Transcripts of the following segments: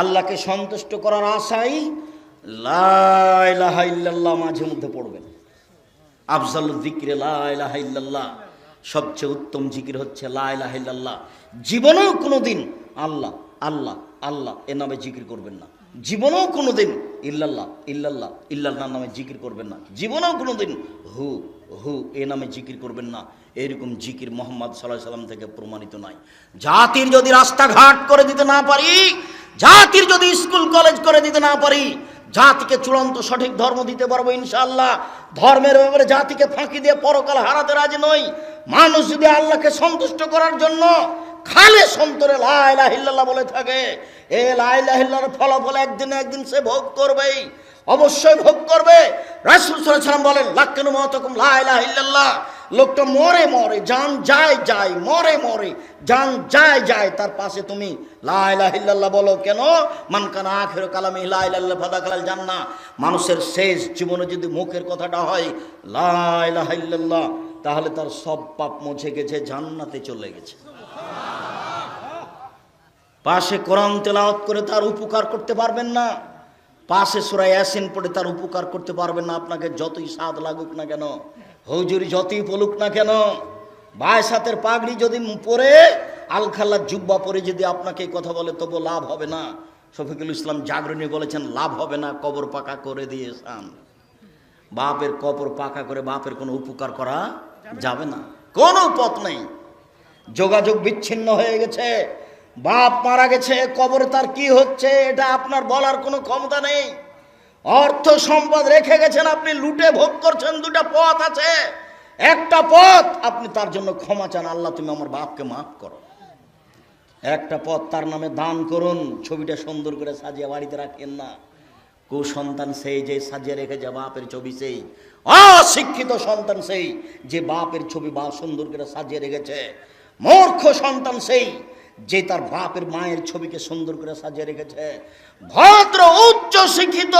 আল্লাহকে সন্তুষ্ট করার আশাই লাইলাহা ইল্লাল্লাহ মাঝে মধ্যে পড়বেন। আফজাল জিকিরে ইল্লাল্লাহ। সবচেয়ে উত্তম জিকির হচ্ছে লাইলাহা ইল্লাল্লাহ। জীবনেও কোনো দিন আল্লাহ আল্লাহ আল্লাহ এ নামে জিকির করবেন না। জীবনেও কোনো দিন ইল্লাল্লাহ ইল্লাল্লাহ ইল্লাল্লাহ নামে জিকির করবেন না। জীবনেও কোনো দিন হু হু এ নামে জিকির করবেন না। এরকম জিকির মোহাম্মদ সাল্লাহ সাল্লাম থেকে প্রমাণিত নাই। জাতির যদি রাস্তাঘাট করে দিতে না পারি জাতির যদি স্কুল, কলেজ করে দিতে না পারি, জাতিকে চূড়ান্ত সঠিক ধর্ম দিতে পারব ইনশাআল্লাহ। ধর্মের ব্যাপারে জাতিকে ফাঁকি দিয়ে পরকাল হারাতে রাজি নই। মানুষ যদি আল্লাহকে সন্তুষ্ট করার জন্য খালে সন্তরে লাইলাহিল্লাহ বলে থাকে, এ লাইলাহিল্লার ফলাফল একদিন একদিন সে ভোগ করবেই। অবশ্যই ভোগ করবে। রাসুল সাল্লাম বলেন, লাক্কেন মতকম লাইলাহিল্লাহ লোকটা মরে মরে, জান যায় যায়, মরে মরে, জান যায় যায়, তার পাশে তুমি। লাইলাহিল্লাহ বলো কেন? মানকানা আখের কালামি লাইলাল্লাহ ফাদা কালাল জান্না মানুষের শেষ জীবনে যদি মুখের কথাটা হয় লাইলাহিল্লাহ তাহলে তার সব পাপ মুছে গেছে, জান্নাতে চলে গেছে। পাশে কোরআন তেলাওয়াত করে তার উপকার করতে পারবেন না। পাশে সুরাই অ্যাসিন পড়ে তার উপকার করতে পারবেন না। আপনাকে যতই স্বাদ লাগুক না কেন হৌজুরি যতই পলুক না কেন বায় সাতের পাগড়ি যদি পরে আলখাল্লার জুব্বা পরে যদি আপনাকে এই কথা বলে তবু লাভ হবে না। শফিকুল ইসলাম জাগরণী বলেছেন, লাভ হবে না, কবর পাকা করে দিয়েছেন বাপের কবর পাকা করে বাপের কোনো উপকার করা যাবে না। কোনো পথ নেই। যোগাযোগ বিচ্ছিন্ন হয়ে গেছে। বাপ মারা গেছে, কবরে তার কি হচ্ছে, এটা আপনার বলার কোনো ক্ষমতা নেই। অর্থ সম্পদ রেখে গেছেন আপনি, লুটে ভোগ করছেন, দুটা পথ আছে। একটা পথ, আপনি তার জন্য ক্ষমা চান। আল্লাহ, তুমি আমার বাপকে মাফ করো। একটা পথ তার নামে দান করুন। ছবিটা সুন্দর করে সাজিয়ে বাড়িতে রাখেন না। কুসন্তান সেই যে সাজিয়ে রেখেছে বাপের ছবি, সেই। অশিক্ষিত সন্তান সেই যে বাপের ছবি বা সুন্দর করে সাজিয়ে রেখেছে। মূর্খ সন্তান সেই যে তার বাপের মায়ের ছবিকে সুন্দর করে সাজিয়ে রেখেছে। ভদ্র উচ্চ শিক্ষিত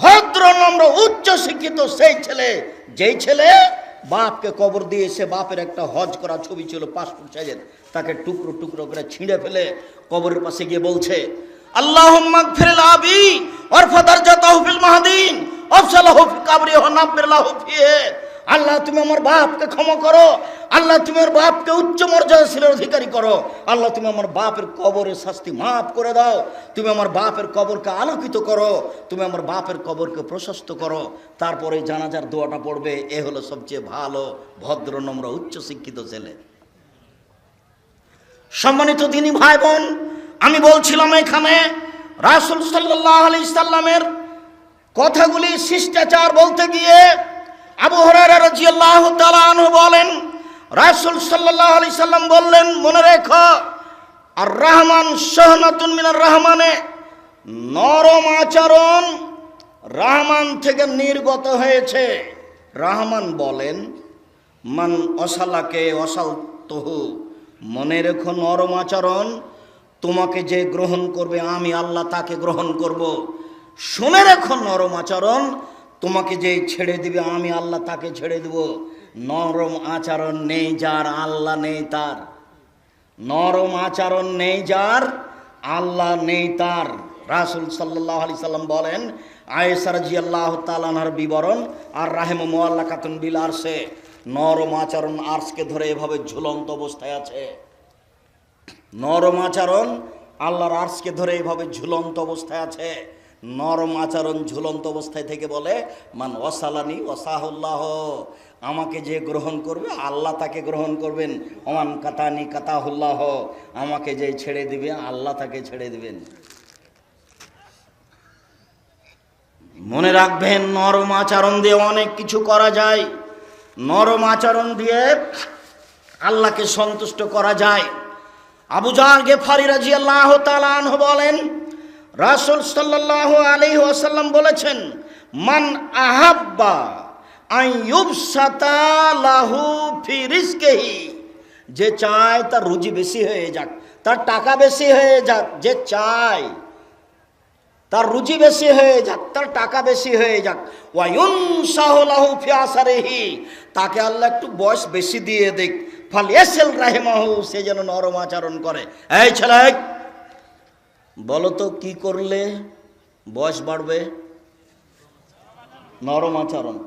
ভদ্র, নম্র, উচ্চ শিক্ষিত সেই ছেলে, যেই ছেলে বাপকে কবর দিয়ে এসে বাপের একটা হজ করা ছবি ছিল পাসপোর্ট সাইজের তাকে টুকরো টুকরো করে ছিঁড়ে ফেলে কবরের পাশে গিয়ে বলছে আল্লাহ আল্লাহ, তুমি আমার বাপকে ক্ষমা করো। আল্লাহ, তুমি আমার বাপকে উচ্চ মর্যাদাশীলের অধিকারী করো। আল্লাহ, তুমি আমার বাপের কবরের শাস্তি মাফ করে দাও। তুমি আমার বাপের কবরকে আলোকিত করো। তুমি আমার বাপের কবরকে প্রশস্ত করো। তারপরে জানাজার দোয়াটা পড়বে, এ হলো সবচেয়ে ভালো, ভদ্র, নম্র, উচ্চ শিক্ষিত ছেলে। সম্মানিত দিনী ভাই বোন আমি বলছিলাম এখানে, রাসুল সাল্লাহ আলি ইসাল্লামের কথাগুলি শিষ্টাচার বলতে গিয়ে আবু হরারা রাজিয়াল্লাহ তাআলা বলেন, রাসুল সাল্লাহ আলি সাল্লাম বললেন, মনে রেখো আর রহমান সহনাতুন মিনার রহমানে নরম আচরণ রহমান থেকে নির্গত হয়েছে। রহমান বলেন, মান অসালাকে অসাল তহু মনে রেখো নরম আচরণ, তোমাকে যে গ্রহণ করবে আমি আল্লাহ তাকে গ্রহণ করব। শুনে রেখো নরম আচরণ তোমাকে যে ছেড়ে দিবে, আমি আল্লাহ তাকে ছেড়ে দেব। নরম আচরণ নেই যার, আল্লাহ নেই তার। নরম আচরণ নেই যার, আল্লাহ নেই তার। রাসুল সাল্লাহ আলি সাল্লাম বলেন আয়েসার জি আল্লাহ তালানার বিবরণ, আর রাহেম মোয়াল্লা কাতুন বিল আরসে নরম আচরণ আর্সকে ধরে এভাবে ঝুলন্ত অবস্থায় আছে। নরম আচরণ আল্লাহর আর্সকে ধরে এভাবে ঝুলন্ত অবস্থায় আছে। নরম আচরণ ঝুলন্ত অবস্থায় থেকে বলে, মান ওসালানি ওসাহুল্লাহ আমাকে যে গ্রহণ করবে, আল্লাহ তাকে গ্রহণ করবেন। অমান কাতানি কাতাহুল্লাহ, আমাকে যে ছেড়ে দিবে, আল্লাহ তাকে ছেড়ে দিবেন। মনে রাখবেন, নরম আচরণ দিয়ে অনেক কিছু করা যায়। নরম আচরণ দিয়ে আল্লাহকে সন্তুষ্ট করা যায়। আবু জাহ গেফারি রাজি আল্লাহ তালাহ বলেন রাসুল সাল্লাহ আলী ওয়াসাল্লাম বলেছেন, মান আহাব্বা লাহু যে চায় তার রুজি বেশি হয়ে যাক, তার টাকা বেশি হয়ে যাক, যে চায় তার রুজি বেশি হয়ে যাক, তার টাকা বেশি হয়ে যাক। ওয়ায়ুন সাহলাহু ফিয়াসারেহি তাকে আল্লাহ একটু বয়স বেশি দিয়ে দিক। এসেল রাহেমাহু, সে যেন নরম আচরণ করে। এই ছেলে বলো তো কি করলে বয়স বাড়বে? নরম আচরণ।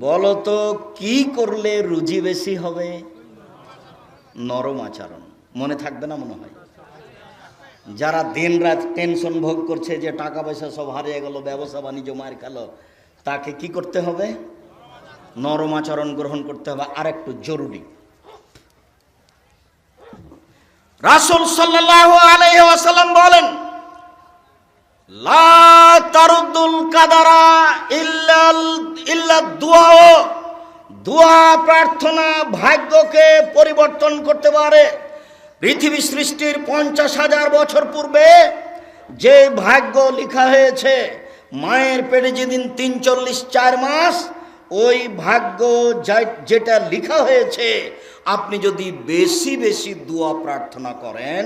বলো তো কি করলে রুজি বেশি হবে? নরম আচরণ। মনে থাকবে না, মনে হয়। যারা দিন রাত টেনশন ভোগ করছে যে টাকা পয়সা সব হারিয়ে গেল, ব্যবসা বাণিজ্য মার খেলো, তাকে কি করতে হবে? নরম আচরণ গ্রহণ করতে হবে। আর একটু জরুরি। রাসুল সাল্লাহ আলাইসাল্লাম বলেন তারুদ্দুল কাদারা ইল্লা দুয়া প্রার্থনা ভাগ্যকে পরিবর্তন করতে পারে। পৃথিবী সৃষ্টির পঞ্চাশ হাজার বছর পূর্বে যে ভাগ্য লিখা হয়েছে, মায়ের পেটে যেদিন তিন চল্লিশ চার মাস ওই ভাগ্য যেটা লেখা হয়েছে, আপনি যদি বেশি বেশি দোয়া প্রার্থনা করেন,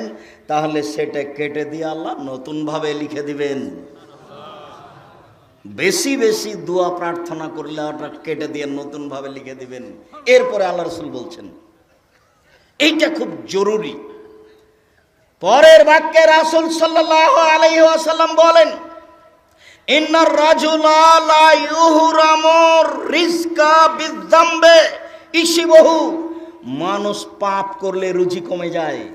তাহলে সেটা কেটে দিয়ে আল্লাহ নতুনভাবে লিখে দিবেন। বেশি বেশি দোয়া প্রার্থনা করলে ওটা কেটে দিয়ে নতুনভাবে লিখে দিবেন। এরপরে আল্লাহ রসুল বলছেন, এইটা খুব জরুরি। পরের বাক্যে রাসুল সাল্লাহ আলাইহি ওয়াসাল্লাম বলেন রাজুলা লা মানুষ পাপ করলে রুচি কমে যায়।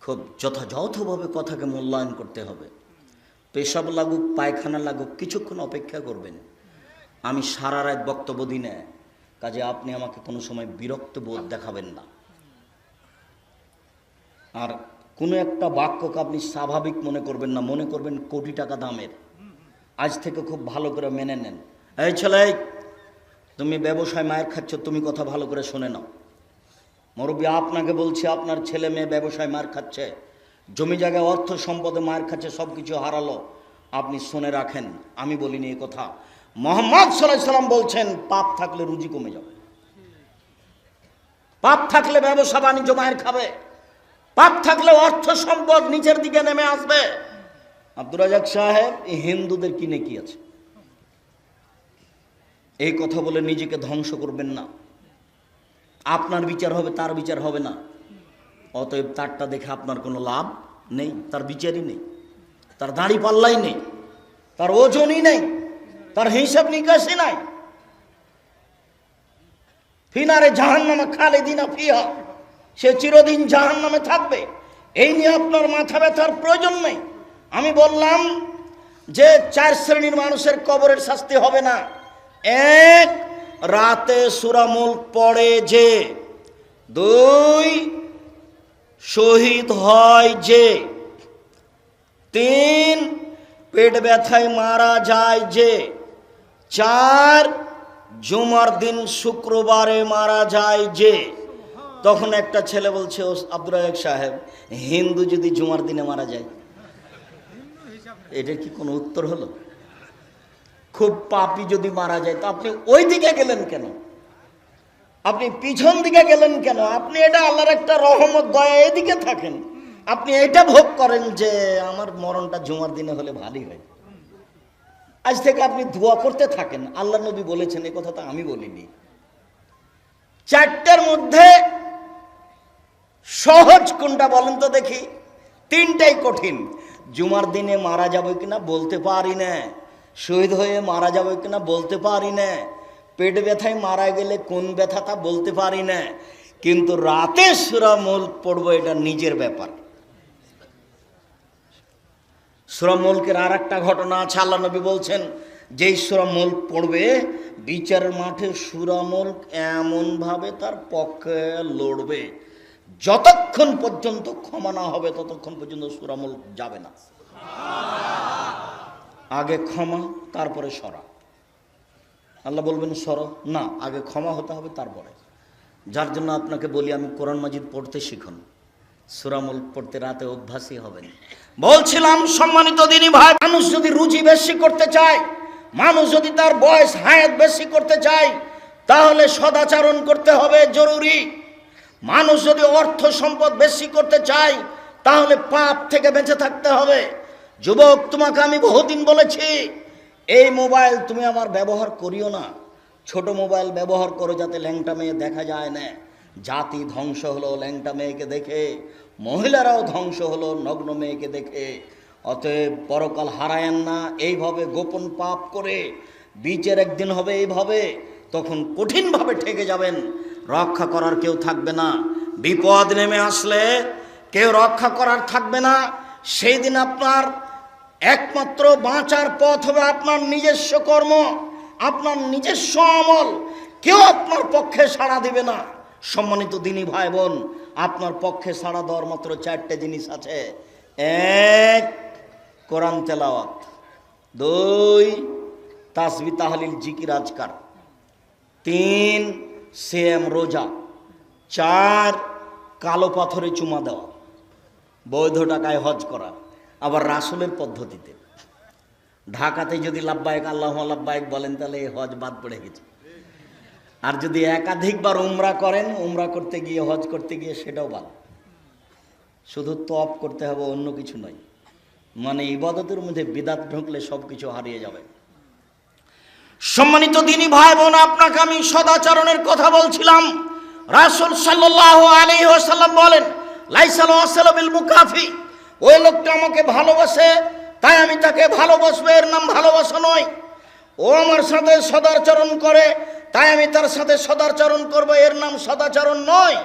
খুব যথাযথভাবে কথাকে মূল্যায়ন করতে হবে। পেশাব লাগুক, পায়খানা লাগুক, কিছুক্ষণ অপেক্ষা করবেন। আমি সারা রাত বক্তব্য দিই না কাজে আপনি আমাকে কোনো সময় বিরক্ত বোধ দেখাবেন না। আর কোনো একটা বাক্যকে আপনি স্বাভাবিক মনে করবেন না, মনে করবেন কোটি টাকা দামের। আজ থেকে খুব ভালো করে মেনে নেন। এই ছেলে, তুমি ব্যবসায় মায়ের খাচ্ছ, তুমি কথা ভালো করে শুনে নাও। মুরব্বী, আপনাকে বলছি, আপনার ছেলে মেয়ে ব্যবসায় মার খাচ্ছে, জমি জায়গায় অর্থ সম্পদে মার খাচ্ছে সব কিছু হারালো, আপনি শুনে রাখেন, আমি বলিনি এই কথা। মোহাম্মদ সাল্লাহ সাল্লাম বলছেন, পাপ থাকলে রুজি কমে যাবে। পাপ থাকলে ব্যবসা বাণিজ্য মায়ের খাবে। পাপ থাকলে অর্থ সম্পদ নিচের দিকে নেমে আসবে। আব্দুর রাজাক সাহেব, এই হিন্দুদের কিনে কি আছে? এই কথা বলে নিজেকে ধ্বংস করবেন না। আপনার বিচার হবে, তার বিচার হবে না। অতএব তারটা দেখে আপনার কোনো লাভ নেই, তার বিচারই নেই, তার দাড়ি পাল্লাই নেই, তার ওজনই নেই, তার হিসাব নিকাশই নাই। ফিনারে জাহান নামে খালে দিনা ফিহা। সে চিরদিন জাহান নামে থাকবে। এই নিয়ে আপনার মাথা ব্যথার প্রয়োজন নেই। আমি বললাম যে চার শ্রেণির মানুষের কবরের শাস্তি হবে না। এক, রাতে সুরামুল পড়ে যে। দুই, শহীদ হয় যে। তিন, পেট ব্যথায় মারা যায় যে। চার, জুমার দিন শুক্রবারে মারা যায় যে। তখন একটা ছেলে বলছে "ও আব্দুর রাজাক সাহেব, হিন্দু যদি জুমার দিনে মারা যায় এটা কি কোনো উত্তর হলো? খুব পাপি যদি মারা যায়, তো আপনি ওই দিকে গেলেন কেন? আপনি পিছন দিকে গেলেন কেন? আপনি এটা আল্লাহর একটা রহমত, দয়া, এদিকে থাকেন। আপনি এটা ভোগ করেন যে, আমার মরণটা জুমার দিনে হলে ভালোই হয়। আজ থেকে আপনি দোয়া করতে থাকেন। আল্লাহ নবী বলেছেন এই কথা তো আমি বলিনি। চারটার মধ্যে সহজ কোনটা বলেন তো দেখি। তিনটাই কঠিন। জুমার দিনে মারা যাবে কিনা বলতে পারি না। শহীদ হয়ে মারা যাবে কিনা বলতে পারি না। পেট ব্যথায় মারা গেলে কোন ব্যথা তা বলতে পারি না। কিন্তু রাতে সুরা সুরামুল পড়ব এটা নিজের ব্যাপার। সুরামুলকের আর একটা ঘটনা আছে, আল্লাহ নবী বলছেন, যেই সুরামুল পড়বে, বিচারের মাঠে সুরামুল এমনভাবে তার পক্ষে লড়বে। যতক্ষণ পর্যন্ত ক্ষমা না হবে, ততক্ষণ পর্যন্ত সুরামুল যাবে না। আগে ক্ষমা, তারপরে সরা। আল্লাহ বলবেন, সর। না, আগে ক্ষমা হতে হবে, তারপরে। যার জন্য আপনাকে বলি, আমি কোরআন মাজিদ পড়তে শিখুন। সুরামুল পড়তে রাতে অভ্যাসই হবেন বলছিলাম, সম্মানিত দিনই ভাই, মানুষ যদি রুচি বেশি করতে চায়, মানুষ যদি তার বয়স, হায়াত বেশি করতে চায়, তাহলে সদাচরণ করতে হবে, জরুরি। মানুষ যদি অর্থ সম্পদ বেশি করতে চায়, তাহলে পাপ থেকে বেঁচে থাকতে হবে। যুবক, তোমাকে আমি বহুদিন বলেছি, এই মোবাইল তুমি আমার ব্যবহার করিও না। ছোট মোবাইল ব্যবহার করো যাতে ল্যাংটা মেয়ে দেখা যায় না। জাতি ধ্বংস হলো ল্যাংটা মেয়েকে দেখে, মহিলারাও ধ্বংস হলো নগ্ন মেয়েকে দেখে। অতএব পরকাল হারায়েন না, এইভাবে গোপন পাপ করে, বীচের একদিন হবে এইভাবে, তখন কঠিনভাবে ঠেকে যাবেন। রক্ষা করার কেউ থাকবে না। বিপদ নেমে আসলে কেউ রক্ষা করার থাকবে না। সেই দিন আপনার একমাত্র বাঁচার পথ হবে আপনার নিজস্ব কর্ম, আপনার নিজস্ব আমল। কেউ আপনার পক্ষে সাড়া দিবে না। সম্মানিত দিনী ভাই বোন আপনার পক্ষে সাড়া দেওয়ার মাত্র চারটে জিনিস আছে। এক, কোরআন তেলাওয়াত। দুই, তাসবি তাহলিল জিকির আজকার। তিন সেম রোজা, চার কালো পাথরে চুমা দেওয়া, বৈধ টাকায় হজ করা, আবার রাসুলের পদ্ধতিতে। ঢাকাতে যদি লাভবায়ক আল্লাহ লাভবায়ক বলেন, তাহলে এই হজ বাদ পড়ে গেছে। আর যদি একাধিকবার উমরা করেন, উমরা করতে গিয়ে, হজ করতে গিয়ে, সেটাও বাদ। শুধু তপ করতে হবে, অন্য কিছু নয়। মানে ইবাদতের মধ্যে বিদাত ঢুকলে সব কিছু হারিয়ে যাবে। সম্মানিত দিনী ভাই বোন, আপনাকে আমি সদাচরণের কথা বলছিলাম। রাসুল সাল্লাহ আলী ওসাল্লাম বলেন, লাইসাল ওয়াসালাবিল মুকাফি। ওই লোকটা আমাকে ভালোবাসে, তাই আমি তাকে ভালোবাসবো, এর নাম ভালোবাসা নয়। ও আমার সাথে সদাচরণ করে, তাই আমি তার সাথে সদাচরণ করব, এর নাম সদাচরণ নয়।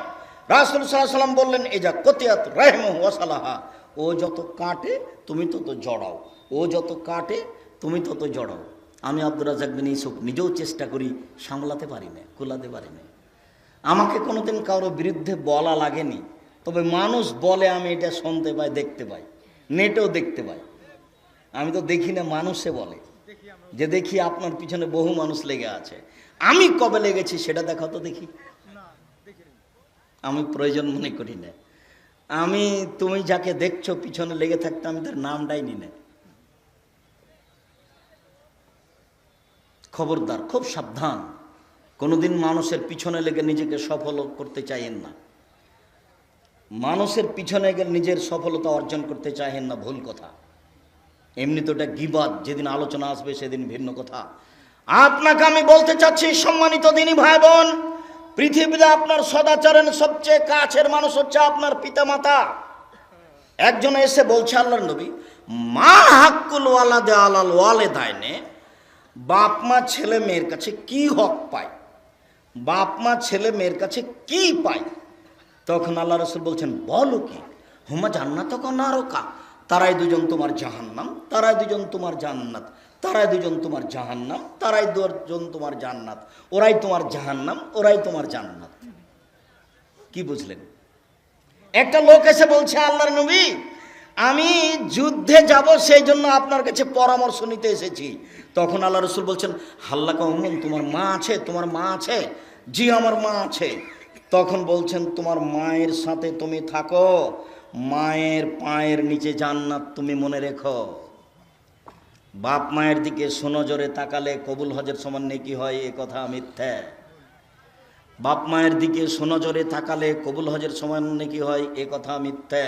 রাসুল সাল্লাম বললেন, এই যা, কতিয়াত রাহম ওয়াসালাহা। ও যত কাটে, তুমি তত জড়াও। ও যত কাটে, তুমি তত জড়াও। আমি আব্দুর রাজাক বিন ইসুফ নিজেও চেষ্টা করি সামলাতে পারি না, কুলাতে পারি না। আমাকে কোনোদিন কারোর বিরুদ্ধে বলা লাগেনি, তবে মানুষ বলে আমি এটা শুনতে পাই, দেখতে পাই, নেটেও দেখতে পাই। আমি তো দেখি না মানুষে বলে, যে দেখি আপনার পিছনে বহু মানুষ লেগে আছে। আমি কবে লেগেছি সেটা দেখা তো দেখি। আমি প্রয়োজন মনে করি না। আমি তুমি যাকে দেখছ পিছনে লেগে থাকতে আমি তার নামটাই নি না। খবরদার, খুব সাবধান। কোনোদিন মানুষের পিছনে লেগে নিজেকে সফল করতে চাইেন না। মানুষের পিছনে গেলে নিজের সফলতা অর্জন করতে চাহেন না, ভুল কথা। এমনি তো এটা গিবাদ, যেদিন আলোচনা আসবে সেদিন ভিন্ন কথা। আপনাকে আমি বলতে চাচ্ছি, সম্মানিত দিনী ভাই বোন পৃথিবীতে আপনার সদাচরণ সবচেয়ে কাছের মানুষ হচ্ছে আপনার পিতামাতা। একজন এসে বলছে আল্লাহর নবী, মা হাক্কুল ওয়ালাদে আলাল ওয়ালে দায়নে বাপ মা ছেলে মেয়ের কাছে কি হক পায়? বাপ মা ছেলে মেয়ের কাছে কি পায়? তখন আল্লাহ রসুল বলছেন, বলো কি? হুমা জান্নাত নারকা? তারাই দুজন তোমার জাহান্নাম, তারাই দুজন তোমার জান্নাত, তারাই দুজন তোমার জাহান্নাম, তারাই দুজন তোমার জান্নাত। ওরাই তোমার জাহান্নাম, ওরাই তোমার জান্নাত। কি বুঝলেন? একটা লোক এসে বলছে, আল্লাহর নবী, আমি যুদ্ধে যাব, সেই জন্য আপনার কাছে পরামর্শ নিতে এসেছি। তখন আল্লাহ রসুল বলছেন, হাল্লা কমন তোমার মা আছে, তোমার মা আছে, জি আমার মা আছে। তখন বলছেন, তোমার মায়ের সাথে তুমি থাকো, মায়ের পায়ের নিচে জান্নাত তুমি মনে রেখো। বাপ মায়ের দিকে সোনজরে তাকালে কবুল হজের সমান নেকি হয়, এ কথা মিথ্যা। বাপ মায়ের দিকে সোনজরে তাকালে কবুল হজের সমান নাকি হয়, এ কথা মিথ্যা।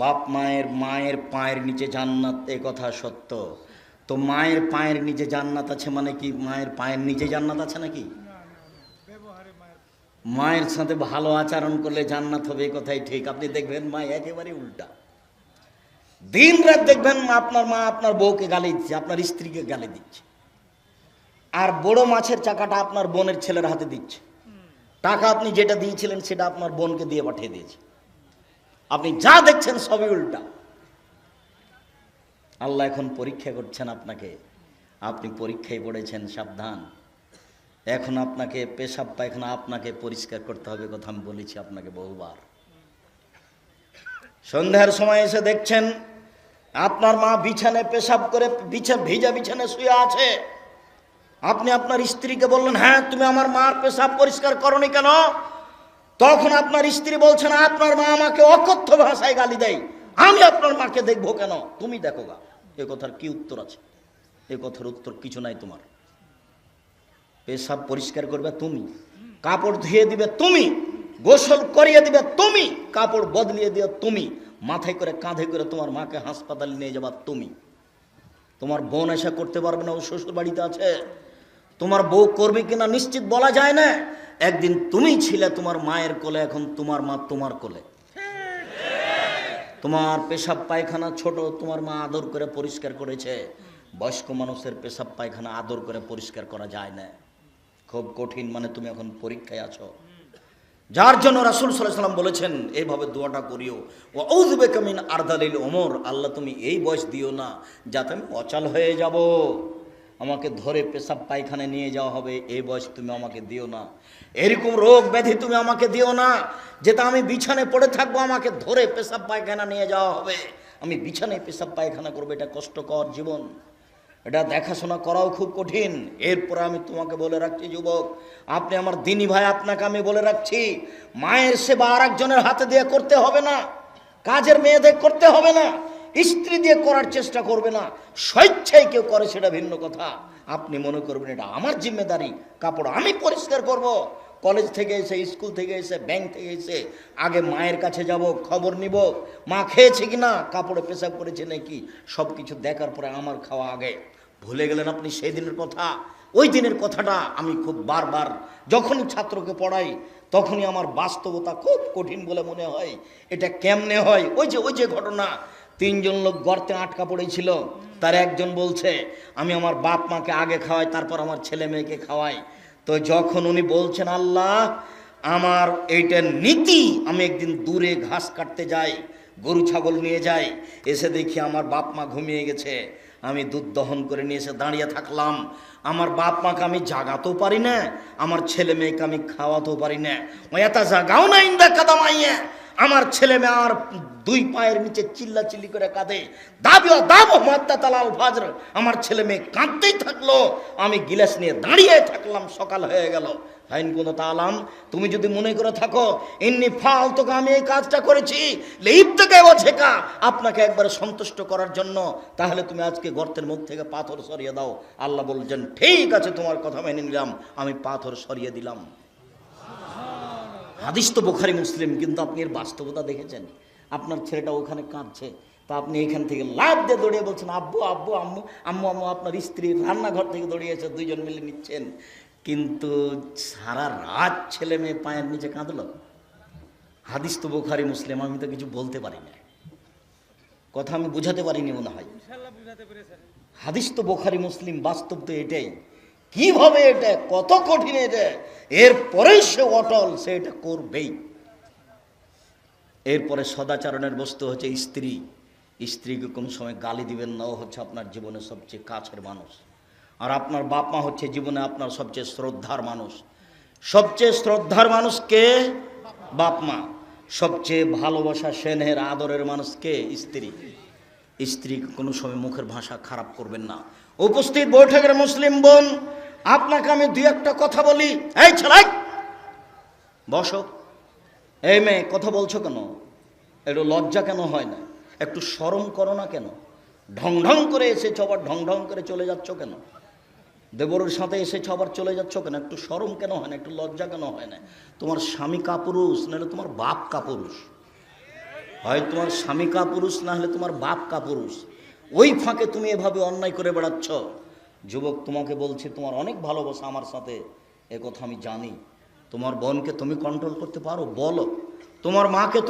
বাপ মায়ের মায়ের পায়ের নিচে জান্নাত, এ কথা সত্য। তো মায়ের পায়ের নিচে জান্নাত আছে মানে কি? মায়ের পায়ের নিচে জান্নাত আছে নাকি? মায়ের সাথে ভালো আচরণ করলে জান্নাত হবে কথাই ঠিক। আপনি দেখবেন মা একেবারে উল্টা। দিন রাত দেখবেন আপনার মা আপনার বউকে গালি দিচ্ছে আপনার স্ত্রীকে গালি দিচ্ছে। আর বড় মাছের চাকাটা আপনার বোনের ছেলের হাতে দিচ্ছে। টাকা আপনি যেটা দিয়েছিলেন সেটা আপনার বোনকে দিয়ে পাঠিয়ে দিয়েছে। আপনি যা দেখছেন সবই উল্টা। আল্লাহ এখন পরীক্ষা করছেন আপনাকে। আপনি পরীক্ষায় পড়েছেন, সাবধান। এখন আপনাকে পেশাব পায়খানা আপনাকে পরিষ্কার করতে হবে কথা আমি বলেছি আপনাকে বহুবার। সন্ধ্যার সময় এসে দেখছেন, আপনার মা বিছানে পেশাব করে বিছা, ভিজা বিছানে শুয়ে আছে। আপনি আপনার স্ত্রীকে বললেন হ্যাঁ তুমি আমার মার পেশাব পরিষ্কার করনি কেন? তখন আপনার স্ত্রী বলছেন, আপনার মা আমাকে অকথ্য ভাষায় গালি দেয়। আমি আপনার মাকে দেখব কেন? তুমি দেখো গা। এ কথার কি উত্তর আছে? এ কথার উত্তর কিছু নাই তোমার। পেশাব পরিষ্কার করবে তুমি। কাপড় ধুয়ে দিবে তুমি। গোসল করিয়ে দিবে তুমি। কাপড় বদলিয়ে দিবে তুমি। মাথায় করে কাঁধে করে তোমার মাকে হাসপাতালে নিয়ে যাবা তুমি। তোমার বোন এসে করতে পারবে না, ও শ্বশুর বাড়িতে আছে। তোমার বউ করবে কিনা নিশ্চিত বলা যায় না। একদিন তুমি ছিলে তোমার মায়ের কোলে, এখন তোমার মা তোমার কোলে। তোমার পেশাব পায়খানা ছোট, তোমার মা আদর করে পরিষ্কার করেছে। বয়স্ক মানুষের পেশাব পায়খানা আদর করে পরিষ্কার করা যায় না। খুব কঠিন মানে তুমি এখন পরীক্ষায় আছো। যার জন্য রাসুল সাল্লাম বলেছেন, এইভাবে দোয়াটা করিও। ও ঔদবে কামিন আর্দালিল ওমর আল্লাহ, তুমি এই বয়স দিও না, যাতে আমি অচাল হয়ে যাব। আমাকে ধরে পেশাব পায়খানে নিয়ে যাওয়া হবে। এই বয়স তুমি আমাকে দিও না। এরকম রোগ ব্যাধি তুমি আমাকে দিও না, যেটা আমি বিছানে পড়ে থাকব, আমাকে ধরে পেশাব পায়খানা নিয়ে যাওয়া হবে। আমি বিছানায় পেশাব পায়খানা করব, এটা কষ্টকর জীবন। এটা দেখাশোনা করাও খুব কঠিন। এরপরে আমি তোমাকে বলে রাখছি, যুবক, আপনি আমার দিনী ভাই, আপনাকে আমি বলে রাখছি, মায়ের সেবা আর একজনের হাতে দিয়ে করতে হবে না, কাজের মেয়েদের করতে হবে না। স্ত্রী দিয়ে করার চেষ্টা করবে না, স্বেচ্ছায় কেউ করে সেটা ভিন্ন কথা। আপনি মনে করবেন এটা আমার জিম্মেদারি, কাপড় আমি পরিষ্কার করব। কলেজ থেকে এসে, স্কুল থেকে এসে, ব্যাংক থেকে এসে আগে মায়ের কাছে যাব, খবর নিব, মা খেয়েছে কি না কাপড়ে পেশাব করেছে নাকি সব কিছু দেখার পরে আমার খাওয়া আগে। ভুলে গেলেন আপনি সেই দিনের কথা। ওই দিনের কথাটা আমি খুব বারবার যখনই ছাত্রকে পড়াই, তখনই আমার বাস্তবতা খুব কঠিন বলে মনে হয়। এটা কেমনে হয়? ওই যে ওই যে ঘটনা তিনজন লোক গর্তে আটকা পড়েছিল। তার একজন বলছে, আমি আমার বাপ মাকে আগে খাওয়াই, তারপর আমার ছেলে মেয়েকে খাওয়াই। তো যখন উনি বলছেন, আল্লাহ, আমার এইটা নীতি, আমি একদিন দূরে ঘাস কাটতে যাই, গরু ছাগল নিয়ে যাই, এসে দেখি আমার বাপ মা ঘুমিয়ে গেছে। আমি দুধ দহন করে নিয়ে এসে দাঁড়িয়ে থাকলাম। আমার বাপ মাকে আমি জাগাতেও পারি না, আমার ছেলে মেয়েকে আমি খাওয়াতেও পারি না। ও এত জাগাও না ইন্দা কাদামাইয়া আমার ছেলে মেয়ে আর দুই পায়ের নিচে চিল্লা চিল্লি করে কাঁদে। দাবিও দাব মাত্তা তালাল ফাজর, আমার ছেলে মেয়ে কাঁদতেই থাকল। আমি গিলাস নিয়ে দাঁড়িয়ে থাকলাম, সকাল হয়ে গেল। হাইন কোন তালাম তুমি যদি মনে করে থাকো এমনি ফাল তোকে আমি এই কাজটা করেছি লিপ থেকে শেখা আপনাকে একবারে সন্তুষ্ট করার জন্য, তাহলে তুমি আজকে গর্তের মুখ থেকে পাথর সরিয়ে দাও। আল্লাহ বলছেন, ঠিক আছে, তোমার কথা মেনে নিলাম, আমি পাথর সরিয়ে দিলাম। হাদিস তো বোখারি মুসলিম কিন্তু আপনি এর বাস্তবতা দেখেছেন? আপনার ছেলেটা ওখানে কাঁদছে। তা আপনি এখান থেকে লাভ দিয়ে দৌড়িয়ে বলছেন আব্বু আব্বু আম্মু আম্মু আম্মু আপনার স্ত্রী রান্নাঘর থেকে দৌড়িয়েছে দুইজন মিলে নিচ্ছেন। কিন্তু সারা রাত ছেলে মেয়ে পায়ের নিচে কাঁদল। হাদিস তো বোখারি মুসলিম আমি তো কিছু বলতে পারি না। কথা আমি বুঝাতে পারিনি মনে হয়। হাদিস তো বোখারি মুসলিম বাস্তব তো এটাই। কীভাবে এটা কত কঠিন এটা? এরপরেই সে অটল, সে এটা করবেই। এরপরে সদাচরণের বস্তু হচ্ছে স্ত্রী। স্ত্রীকে কোনো সময় গালি দিবেন না, ও হচ্ছে আপনার জীবনের সবচেয়ে কাছের মানুষ। আর আপনার বাপ মা হচ্ছে জীবনে আপনার সবচেয়ে শ্রদ্ধার মানুষ। সবচেয়ে শ্রদ্ধার মানুষকে বাপ মা। সবচেয়ে ভালোবাসা, স্নেহের, আদরের মানুষ কে? স্ত্রী। স্ত্রীকে কোনো সময় মুখের ভাষা খারাপ করবেন না। উপস্থিত বৈঠকের মুসলিম বোন আপনাকে আমি দুই একটা কথা বলি। এই ছেলাই! বসো। এই মেয়ে, কথা বলছো কেন? একটু লজ্জা কেন হয় না? একটু সরম করো না কেন? ঢং ঢং করে এসেছ, আবার ঢং ঢং করে চলে যাচ্ছ কেন? দেবরের সাথে এসেছ, আবার চলে যাচ্ছ কেন? একটু সরম কেন হয় না? একটু লজ্জা কেন হয় না? তোমার স্বামী কাপুরুষ, নাহলে তোমার বাপ কাপুরুষ। হয় তোমার স্বামী কাপুরুষ না হলে তোমার বাপ কাপুরুষ। ওই ফাঁকে তুমি এভাবে অন্যায় করে বেড়াচ্ছ। যুবক তোমাকে বলছে, তোমার অনেক ভালোবাসা আমার সাথে। এ কথা আমি জানি। তোমার বোনকে তুমি কন্ট্রোল করতে পারো? বলো। তোমার মাকে